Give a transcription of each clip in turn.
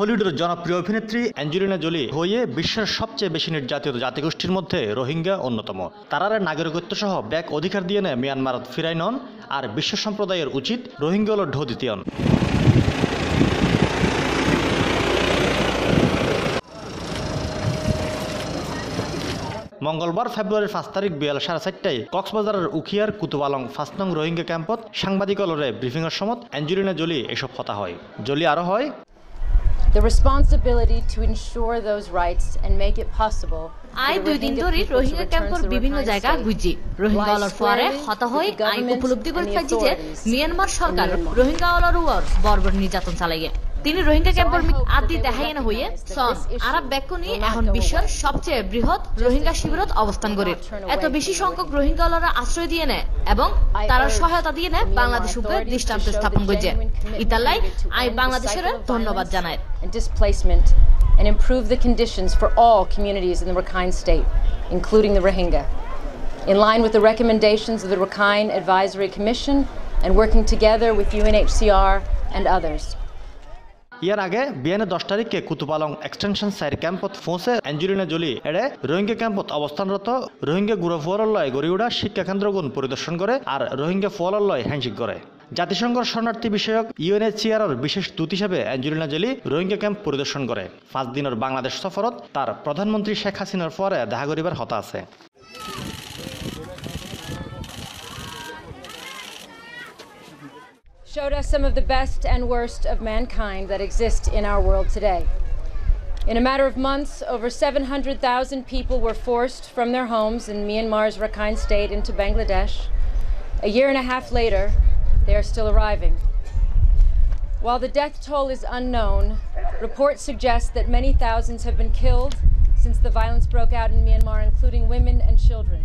হলিউডের জনপ্রিয় অভিনেত্রী অ্যাঞ্জেলিনা জোলি হয়ে বিশ্বের সবচেয়ে বেশি নির্যাতিত জাতিগোষ্ঠীর মধ্যে রোহিঙ্গা অন্যতম। তারারে নাগরিকত্ব সহ ব্যাক অধিকার দিয়ে নেয় মিয়ানমার ফিরাই নন আর বিশ্ব সম্প্রদায়ের উচিত রোহিঙ্গা হল ঢো দ্বিতীয়ন মঙ্গলবার ফেব্রুয়ারির পাঁচ তারিখ বিয়াল সাড়ে চারটায় কক্সবাজারের উখিয়ার, কুতুবালং ফার্স্ট নং রোহিঙ্গা ক্যাম্পত সাংবাদিকলরে ব্রিফিংয়ের সময় অ্যাঞ্জেলিনা জোলি এসব কথা হয়। জোলি আরও হয় The responsibility to ensure those rights and make it possible আই দুই দিন ধরে রোহিঙ্গা ক্যাম্পর বিভিন্ন জায়গা ঘুরছি রোহিঙ্গা অলর পরে হত হয়ে আই উপলব্ধি করে পাইছি যে মিয়ানমার সরকার রোহিঙ্গা অলর বর্বর নির্যাতন চালাইয়ে। তিনি রোহিঙ্গা ক্যাম্পর আদি দেখাই হইয়ে সন আরব ব্যাকুনি এখন বিশ্বের সবচেয়ে বৃহৎ রোহিঙ্গা শিবিরত অবস্থান করে এত বেশি সংখ্যক রোহিঙ্গা আশ্রয় দিয়ে নেয় এবং তারা সহায়তা দিয়ে নেয় বাংলাদেশ উপরে দৃষ্টান্ত স্থাপন করছে ইতালাই আই বাংলাদেশের ধন্যবাদ জানায় and improve the conditions for all communities in the Rakhine State, including the Rohingya. In line with the recommendations of the Rakhine Advisory Commission and working together with UNHCR and others. ইয়ার আগে বিয়ানে দশ তারিখে Kutupalong extension side ক্যাম্পত পৌঁছে Angelina Jolie এড়ে রোহিঙ্গা ক্যাম্পত অবস্থানরত রোহিঙ্গা গুড়া ফুয়ালয় গড়ি উঠা শিক্ষা কেন্দ্রগুন পরিদর্শন করে আর রোহিঙ্গা ফুয়ালয় হ্যান্ডশেক করে। জাতিসংঘর শরণার্থী বিষয়ক ইউএনএচসিআর বিশেষ দূত হিসেবে অ্যাঞ্জেলিনা জোলি রোহিঙ্গা ক্যাম্প পরিদর্শন করে। পাঁচ দিনের বাংলাদেশ সফরত তার প্রধানমন্ত্রী শেখ হাসিনার পরে দেখা করিবার হতা আছে। Showed us some of the best and worst of mankind that exist in our world today. In a matter of months, over 700,000 people were forced from their homes in Myanmar's Rakhine State into Bangladesh. A year and a half later, they are still arriving. While the death toll is unknown, reports suggest that many thousands have been killed since the violence broke out in Myanmar, including women and children.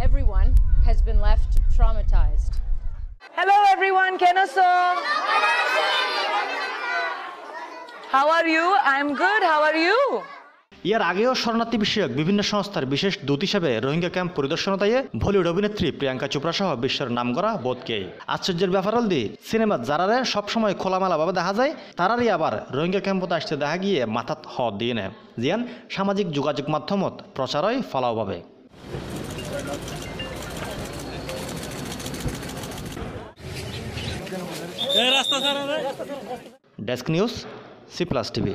Everyone has been left traumatized. Everyone, Kenaso. How are you? I'm good. How are you? ইয়ার আগেও শরণার্থী বিষয়ক বিভিন্ন সংস্থার বিশেষ দূত হিসেবে Rohingya camp পরিদর্শনতায় Bollywood অভিনেত্রী প্রিয়াঙ্কা চোপড়া সহ বিশ্বের নামকরা বোধকেই আশ্চর্যের ব্যাপার হল সিনেমা যারারে সবসময় খোলামেলাভাবে দেখা যায় তারারই আবার রোহিঙ্গা ক্যাম্পতে আসতে দেখা গিয়ে মাথাত হ দিয়ে নেয় জিয়ান সামাজিক যোগাযোগ মাধ্যমত প্রচারই ফলাওভাবে रास्ता desk news C plus TV